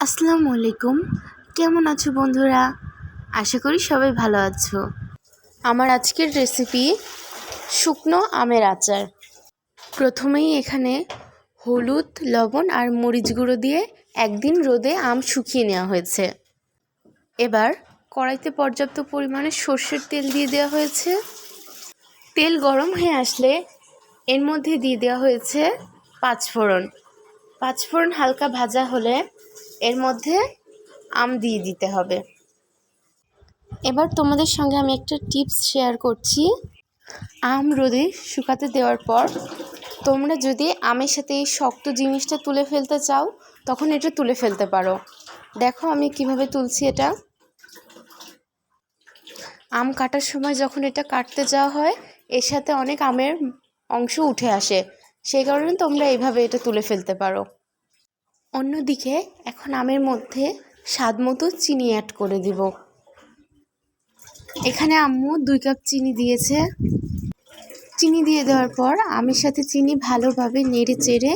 আসসালামু আলাইকুম। কেমন আছো বন্ধুরা? আশা করি সবাই ভালো আছো। আমার আজকের রেসিপি শুকনো আমের আচার। প্রথমেই এখানে হলুদ, লবণ আর মরিচ গুঁড়ো দিয়ে একদিন রোদে আম শুকিয়ে নেওয়া হয়েছে। এবার কড়াইতে পর্যাপ্ত পরিমাণে সর্ষের তেল দিয়ে দেওয়া হয়েছে। তেল গরম হয়ে আসলে এর মধ্যে দিয়ে দেওয়া হয়েছে পাঁচফোড়ন। পাঁচফোড়ন হালকা ভাজা হলে এর মধ্যে আম দিয়ে দিতে হবে। এবার তোমাদের সঙ্গে আমি একটা টিপস শেয়ার করছি। আম রোদে শুকাতে দেওয়ার পর তোমরা যদি আমের সাথে এই শক্ত জিনিসটা তুলে ফেলতে চাও, তখন এটা তুলে ফেলতে পারো। দেখো আমি কীভাবে তুলছি এটা। আম কাটার সময় যখন এটা কাটতে যাওয়া হয়, এর সাথে অনেক আমের অংশ উঠে আসে। সেই কারণে তোমরা এইভাবে এটা তুলে ফেলতে পারো। অন্যদিকে, এখন আমের মধ্যে স্বাদ মতো চিনি অ্যাড করে দিব। এখানে আম্মু দুই কাপ চিনি দিয়েছে। চিনি দিয়ে দেওয়ার পর আমের সাথে চিনি ভালোভাবে নেড়ে চেড়ে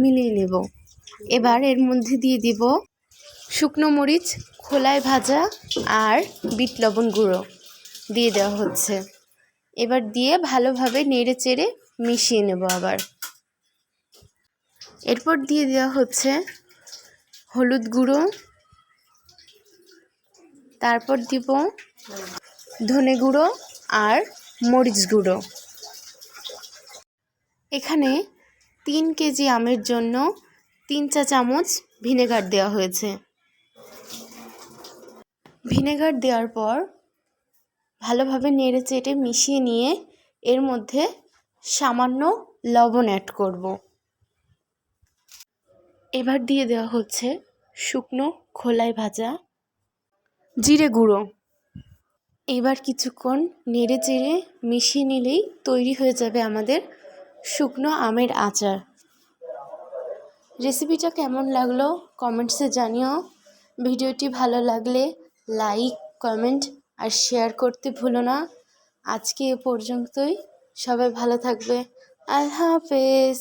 মিলিয়ে নেব। এবার এর মধ্যে দিয়ে দিব শুকনো মরিচ, খোলায় ভাজা আর বিট লবণ গুঁড়ো দিয়ে দেওয়া হচ্ছে। এবার দিয়ে ভালোভাবে নেড়ে চেড়ে মিশিয়ে নেব আবার। এরপর দিয়ে দেওয়া হচ্ছে হলুদ গুঁড়ো। তারপর দিব ধনে গুঁড়ো আর মরিচ গুঁড়ো। এখানে তিন কেজি আমের জন্য তিন চা চামচ ভিনেগার দেওয়া হয়েছে। ভিনেগার দেওয়ার পর ভালোভাবে নেড়ে চেটে মিশিয়ে নিয়ে এর মধ্যে সামান্য লবণ অ্যাড করব। এবার দিয়ে দেওয়া হচ্ছে শুকনো খোলায় ভাজা জিরে গুঁড়ো। এবার কিছুক্ষণ নেড়ে চেড়ে মিশিয়ে নিলেই তৈরি হয়ে যাবে আমাদের শুকনো আমের আচার। রেসিপিটা কেমন লাগল কমেন্টসে জানিও। ভিডিওটি ভালো লাগলে লাইক কমেন্ট আর শেয়ার করতে ভুলো না। আজকে এ পর্যন্তই। সবাই ভালো থাকবে। আল্লাহ হাফেজ।